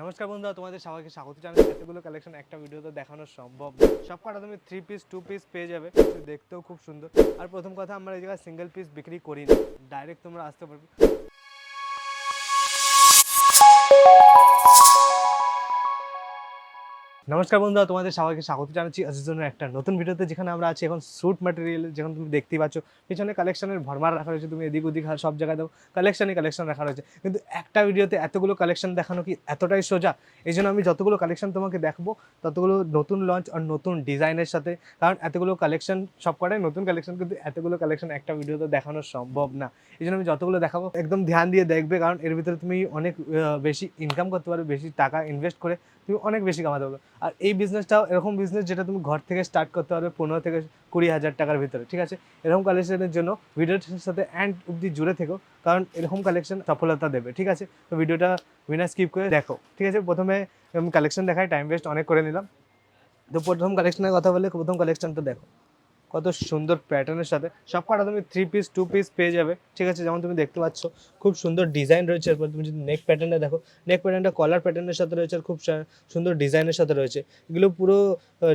নমস্কার বন্ধুরা, তোমাদের সবাইকে স্বাগত জানাই এতগুলো কালেকশন একটা ভিডিওতে দেখানো সম্ভব সব কটা তুমি থ্রি পিস টু পিস পেয়ে যাবে দেখতেও খুব সুন্দর। আর প্রথম কথা, আমরা এই জায়গায় সিঙ্গেল পিস বিক্রি করি না। ডাইরেক্ট তোমরা আসতে পারবে। নমস্কার বন্ধুরা, তোমাদের সবাইকে স্বাগত জানাচ্ছি আজকের জন্য একটা নতুন ভিডিওতে, যেখানে আমরা আছি এখন স্যুট ম্যাটেরিয়াল যেখানে তুমি দেখতেই পাচ্ছ, পিছনে কালেকশনের ভরমার রাখা রয়েছে, তুমি এদিক ওদিক সব জায়গায় দাও কালেকশনই কালেকশন রাখা রয়েছে। কিন্তু একটা ভিডিওতে এতগুলো কালেকশন দেখানো কি এতটাই সোজা? এই জন্য আমি যতগুলো কালেকশন তোমাকে দেখব, ততগুলো নতুন লঞ্চ আর নতুন ডিজাইনের সাথে, কারণ এতগুলো কালেকশন সব কটাই নতুন কালেকশন কিন্তু এতগুলো কালেকশন একটা ভিডিওতে দেখানো সম্ভব না। এই জন্য আমি যতগুলো দেখাবো, একদম ধ্যান দিয়ে দেখবে, কারণ এর ভিতরে তুমি অনেক বেশি ইনকাম করতে পারবে, বেশি টাকা ইনভেস্ট করে তুমি অনেক বেশি কামাতে পারবে। আর এই বিজনেসটাও এরকম বিজনেস যেটা তুমি ঘর থেকে স্টার্ট করতে পারবে পনেরো থেকে কুড়ি হাজার টাকার ভিতরে, ঠিক আছে? এরকম কালেকশনের জন্য ভিডিওটার সাথে অ্যান্ড অব্দি জুড়ে থেকো, কারণ এরকম কালেকশন সফলতা দেবে, ঠিক আছে? তো ভিডিওটা বিনা স্কিপ করে দেখো, ঠিক আছে? প্রথমে কালেকশন দেখায় টাইম ওয়েস্ট অনেক করে নিলাম। তো প্রথম কালেকশনের কথা বলে প্রথম কালেকশনটা দেখো। কত সুন্দর প্যাটার্নের সাথে। সব কটা তুমি থ্রি পিস টু পিস পেয়ে যাবে। ঠিক আছে, যেমন তুমি দেখতে পাচ্ছ, খুব সুন্দর ডিজাইন রয়েছে। এরপর তুমি যদি নেক প্যাটার্নটা দেখো নেক প্যাটার্নটা কলার প্যাটার্নের সাথে রয়েছে আর খুব সুন্দর ডিজাইনের সাথে রয়েছে। এগুলো পুরো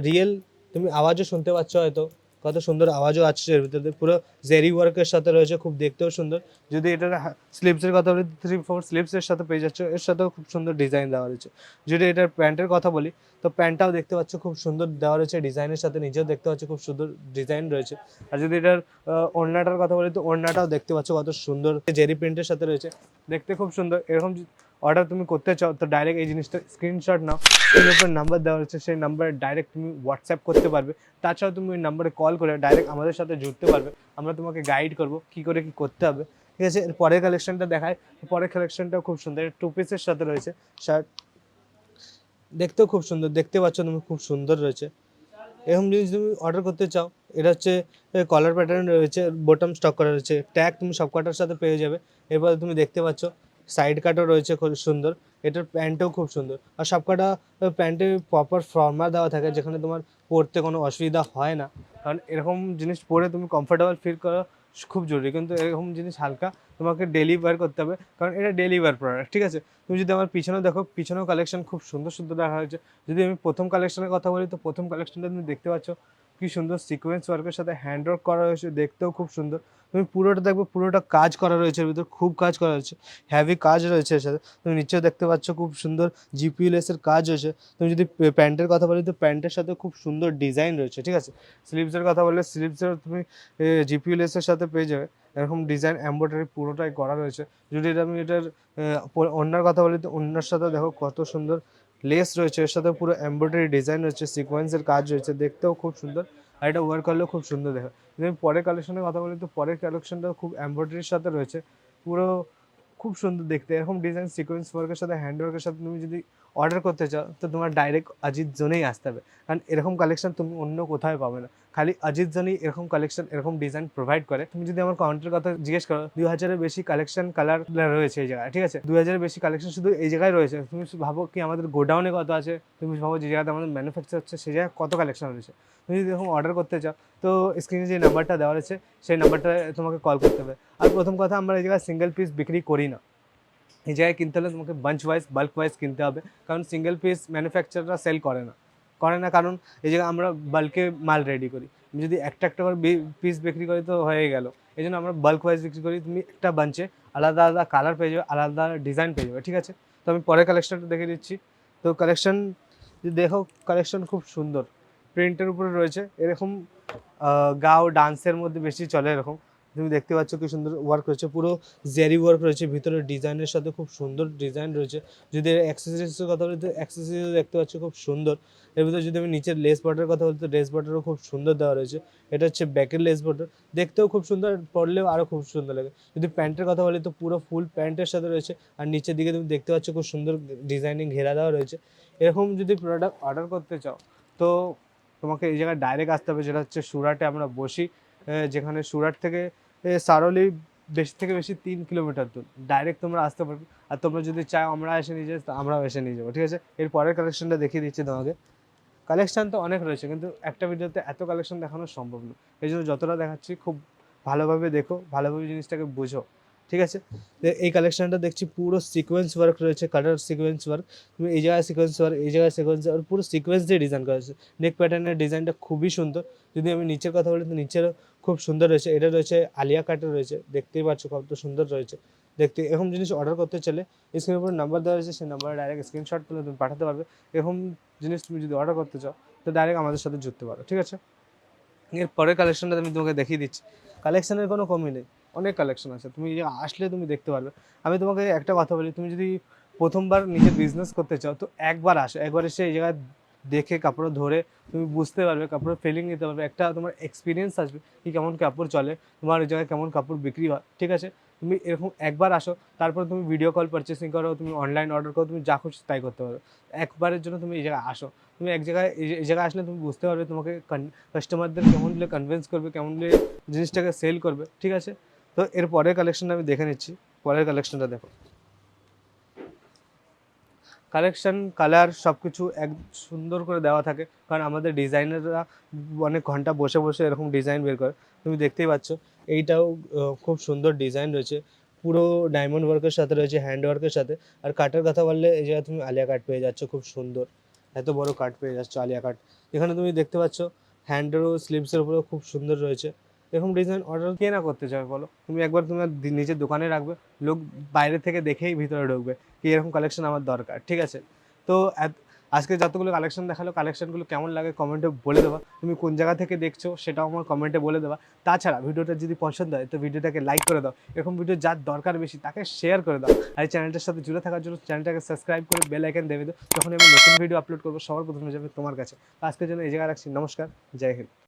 রিয়েল তুমি আওয়াজও শুনতে পাচ্ছ হয়তো। কত সুন্দর আওয়াজও আসছে এর ভিতরে পুরো জেরি ওয়ার্কের সাথে রয়েছে, খুব দেখতেও সুন্দর। যদি এটার স্লিপসের কথা বলি থ্রি ফোর স্লিপসের সাথে পেয়ে যাচ্ছ, এর সাথেও খুব সুন্দর ডিজাইন দেওয়া রয়েছে। যদি এটার প্যান্টের কথা বলি, তো প্যান্টটাও দেখতে পাচ্ছ, খুব সুন্দর দেওয়া রয়েছে ডিজাইনের সাথে, নিজেও দেখতে পাচ্ছ, খুব সুন্দর ডিজাইন রয়েছে। আর যদি এটার ওড়নাটার কথা বলি, তো ওড়নাটাও দেখতে পাচ্ছ কত সুন্দর জেরি প্রিন্টের সাথে রয়েছে। দেখতে খুব সুন্দর, এরকম অর্ডার তুমি করতে চাও, তো ডাইরেক্ট এই জিনিসটা স্ক্রিনশট নাও। এর উপর নাম্বার দেওয়া রয়েছে, সেই নাম্বারে ডাইরেক্ট তুমি হোয়াটসঅ্যাপ করতে পারবে। তাছাড়াও তুমি ওই নাম্বারে কল করে ডাইরেক্ট আমাদের সাথে জুড়তে পারবে। আমরা তোমাকে গাইড করব কি করে কি করতে হবে। ঠিক আছে? পরের কালেকশনটা দেখায় পরের কালেকশনটাও খুব সুন্দর। টু পিসের সাথে রয়েছে। শার্ট দেখতেও খুব সুন্দর। দেখতে পাচ্ছ তুমি খুব সুন্দর রয়েছে। এরকম জিনিস তুমি অর্ডার করতে চাও, এটা হচ্ছে কলার প্যাটার্ন রয়েছে বটম স্টক করা রয়েছে। ট্যাগ তুমি সব কটার সাথে পেয়ে যাবে। এরপর তুমি দেখতে পাচ্ছ সাইড কাটও রয়েছে খুব সুন্দর। এটার প্যান্টও খুব সুন্দর। আর সব কটা প্যান্টে প্রপার ফর্মার দেওয়া থাকে, যেখানে তোমার পরতে কোনো অসুবিধা হয় না। কারণ এরকম জিনিস পরে তুমি কমফোর্টেবল ফিল করা খুব জরুরি। কিন্তু এরকম জিনিস হালকা তোমাকে ডেলি ওয়্যার করতে হবে। কারণ এটা ডেলি ওয়্যার প্রোডাক্ট ঠিক আছে? তুমি যদি আমার পিছনে দেখো, পিছনেও কালেকশন খুব সুন্দর সুন্দর দেখা হয়েছে। যদি আমি প্রথম কালেকশনের কথা বলি, তো প্রথম কালেকশনটা তুমি দেখতে পাচ্ছ। কি সুন্দর সিকোয়েন্স ওয়ার্কের সাথে হ্যান্ড ওয়ার্ক করা রয়েছে দেখতেও খুব সুন্দর। তুমি পুরোটা দেখবে, পুরোটা কাজ করা রয়েছে, এর ভিতর খুব কাজ করা রয়েছে হ্যাভি কাজ রয়েছে এর সাথে। তুমি নিচেও দেখতে পাচ্ছ খুব সুন্দর জিপিউ লেসের কাজ রয়েছে তুমি যদি প্যান্টের কথা বলি, তো প্যান্টের সাথে খুব সুন্দর ডিজাইন রয়েছে, ঠিক আছে? স্লিভসের কথা বললে স্লিভসের তুমি জিপিউ লেসের সাথে পেয়ে যাবে। এরকম ডিজাইন এম্ব্রয়ডারি পুরোটাই করা রয়েছে। যদি এটা আমি এটার অন্যার কথা বলি, তো অন্যার সাথে দেখো কত সুন্দর লেস রয়েছে, এর সাথে পুরো এমব্রয়ডারি ডিজাইন রয়েছে সিকোয়েন্সের কাজ রয়েছে, দেখতেও খুব সুন্দর। আর এটা ওয়ার করলেও খুব সুন্দর দেখে। যদি পরের কালেকশনের কথা বলি, তো পরের কালেকশনটা খুব এমব্রয়ডারির সাথে রয়েছে। পুরো খুব সুন্দর দেখতে। এরকম ডিজাইন সিকোয়েন্স ওয়ার্কের সাথে হ্যান্ড ওয়ার্কের সাথে তুমি যদি অর্ডার করতে চাও, তো তোমার ডাইরেক্ট অজিত জোনেই আসতে হবে। কারণ এরকম কালেকশন তুমি অন্য কোথাও পাবে না। খালি অজিত জোনই এরকম কালেকশন এরকম ডিজাইন প্রোভাইড করে। তুমি যদি আমার কাউন্টের কথা জিজ্ঞেস করো, দুই হাজারের বেশি কালেকশন কালার রয়েছে এই জায়গায়? ঠিক আছে? দুই হাজারের বেশি কালেকশন শুধু এই জায়গায় রয়েছে। তুমি ভাবো কি আমাদের গোডাউনে কত আছে? তুমি ভাবো যে জায়গাতে আমাদের ম্যানুফ্যাকচার হচ্ছে, সেই জায়গায় কত কালেকশন রয়েছে? তুমি যদি এরকম অর্ডার করতে চাও, তো স্ক্রিনে যে নাম্বারটা দেওয়া রয়েছে, সেই নাম্বারটা তোমাকে কল করতে হবে। আর প্রথম কথা, আমরা এই জায়গায় সিঙ্গেল পিস বিক্রি করি না। এই জায়গায় কিনতে হলে তোমাকে বাঞ্চ ওয়াইজ বাল্ক ওয়াইজ কিনতে হবে। কারণ সিঙ্গেল পিস ম্যানুফ্যাকচাররা সেল করে না। করে না কারণ এই জায়গায় আমরা বাল্কে মাল রেডি করি। আমি যদি একটা একটা করে পিস বিক্রি করি তো হয়ে গেল। এই জন্য আমরা বাল্ক ওয়াইজ বিক্রি করি। তুমি একটা বাঞ্চে আলাদা আলাদা কালার পেয়ে যাবে, আলাদা ডিজাইন পেয়ে যাবে, ঠিক আছে? তো আমি পরে কালেকশনটা দেখে দিচ্ছি। তো কালেকশন যদি দেখো কালেকশন খুব সুন্দর। প্রিন্টের উপরে রয়েছে। এরকম গাও ডান্সের মধ্যে বেশি চলে এরকম। তুমি দেখতে পাচ্ছ কি সুন্দর ওয়ার্ক রয়েছে। পুরো জেরি ওয়ার্ক রয়েছে, ভিতরে ডিজাইনের সাথে খুব সুন্দর ডিজাইন রয়েছে। যদি অ্যাক্সেসরিজের কথা বলি, তো অ্যাক্সেসরিজ দেখতে পাচ্ছ খুব সুন্দর। এর ভিতরে যদি আমি নিচের লেস বর্ডারের কথা বলি, তো লেস বর্ডারও খুব সুন্দর দেওয়া রয়েছে। এটা হচ্ছে ব্যাকের লেস বর্ডার দেখতেও খুব সুন্দর, পরলেও আরও খুব সুন্দর লাগে। যদি প্যান্টের কথা বলি, তো পুরো ফুল প্যান্টের সাথে রয়েছে। আর নিচের দিকে তুমি দেখতে পাচ্ছ খুব সুন্দর ডিজাইনিং ঘেরা দেওয়া রয়েছে। এরকম যদি প্রোডাক্ট অর্ডার করতে চাও, তো তোমাকে এই জায়গায় ডাইরেক্ট আসতে হবে। যেটা হচ্ছে সুরাটে আমরা বসি যেখানে সুরাট থেকে সারোলি বেশি থেকে বেশি তিন কিলোমিটার দূর। ডাইরেক্ট তোমরা আসতে পারবে। আর তোমরা যদি চাও আমরা এসে নিয়ে যাই আমরাও এসে নিয়ে যাব, ঠিক আছে? এর পরের কালেকশনটা দেখিয়ে দিচ্ছি তোমাকে। কালেকশান তো অনেক রয়েছে, কিন্তু একটা ভিডিওতে এত কালেকশন দেখানো সম্ভব নয়। এই জন্য যতটা দেখাচ্ছি, খুব ভালোভাবে দেখো, ভালোভাবে জিনিসটাকে বুঝো। ঠিক আছে? এই কালেকশনটা দেখছি পুরো সিকোয়েন্স ওয়ার্ক রয়েছে কালার সিকোয়েন্স ওয়ার্ক তুমি এই জায়গায় সিকোয়েন্স ওয়ার্ক এই জায়গায় সিকোয়েন্স ওয়ার্ক পুরো সিকোয়েন্স দিয়ে ডিজাইন করা হয়েছে। নেক প্যাটার্নের ডিজাইনটা খুবই সুন্দর। যদি আমি নিচের কথা বলি, তো নিচেরও খুব সুন্দর রয়েছে। এটা রয়েছে আলিয়া কাটের রয়েছে। দেখতেই পাচ্ছ কত সুন্দর রয়েছে। দেখতে এরকম জিনিস অর্ডার করতে চলে স্ক্রিনের উপর নাম্বার দেওয়া রয়েছে, সেই নাম্বারে ডাইরেক্ট স্ক্রিনশট তুলে তুমি পাঠাতে পারবে। এরকম জিনিস তুমি যদি অর্ডার করতে চাও, তো ডাইরেক্ট আমাদের সাথে জুড়তে পারো, ঠিক আছে? এর পরের কালেকশনটা আমি তোমাকে দেখিয়ে দিচ্ছি। কালেকশনের কোনো কমই নেই। অনেক কালেকশন আছে। তুমি আসলে তুমি দেখতে পারবে। আমি তোমাকে একটা কথা বলি, তুমি যদি প্রথমবার নিজের বিজনেস করতে চাও, তো একবার আসো। একবার এসে এই জায়গায় দেখে কাপড় ধরে তুমি বুঝতে পারবে, কাপড়ের ফিলিং নিতে পারবে। একটা তোমার এক্সপিরিয়েন্স আসবে কি কেমন কাপড় চলে, তোমার ওই জায়গায় কেমন কাপড় বিক্রি হয়, ঠিক আছে? তুমি এরকম একবার আসো, তারপর তুমি ভিডিও কল পারচেসিং করো, তুমি অনলাইন অর্ডার করো, তুমি যা খুশি তাই করতে পারো। একবারের জন্য তুমি এই জায়গায় আসো। তুমি এক জায়গায়, এই- জায়গায় আসলে তুমি বুঝতে পারবে তোমাকে কাস্টমারদের কেমন হলে কনভিন্স করবে, কেমন হলে জিনিসটাকে সেল করবে, ঠিক আছে? তো এর পরের কালেকশনটা আমি দেখে নিচ্ছি। পরের কালেকশনটা দেখো। কালেকশন কালার সব কিছু এক সুন্দর করে দেওয়া থাকে। কারণ আমাদের ডিজাইনাররা অনেক ঘণ্টা বসে বসে এরকম ডিজাইন বের করে। তুমি দেখতেই পাচ্ছ, এইটাও খুব সুন্দর ডিজাইন রয়েছে। পুরো ডায়মন্ড ওয়ার্কের সাথে রয়েছে হ্যান্ড ওয়ার্কের সাথে। আর কাটের কথা বললে, এই জায়গায় তুমি আলিয়া কাট পেয়ে যাচ্ছ, খুব সুন্দর। এত বড় কাট পেয়ে যাচ্ছ আলিয়া কাট এখানে তুমি দেখতে পাচ্ছ হ্যান্ডেরও স্লিভসের উপরেও খুব সুন্দর রয়েছে। এরকম ডিজাইন অর্ডার কে না করতে চাবে বলো? তুমি একবার তোমার নিজের দোকানে রাখবে, লোক বাইরে থেকে দেখেই ভিতরে ঢুকবে কি এরকম কালেকশন আমার দরকার, ঠিক আছে? তো আজকে যতগুলো কালেকশন দেখাল কালেকশনগুলো কেমন লাগে কমেন্টে বলে দেবা। তুমি কোন জায়গা থেকে দেখছ সেটাও আমার কমেন্টে বলে দেবা। তাছাড়া ভিডিওটা যদি পছন্দ হয় তো ভিডিওটাকে লাইক করে দাও। এরকম ভিডিও যার দরকার বেশি তাকে শেয়ার করে দাও। আর এই চ্যানেলটার সাথে জুড়ে থাকার জন্য চ্যানেলটাকে সাবস্ক্রাইব করে বেল আইকন দেবে দাও। যখন আমি নতুন ভিডিও আপলোড করব, সবার প্রথমে যাবে তোমার কাছে। আজকের জন্য এই জায়গায় রাখছি। নমস্কার, জয় হিন্দ।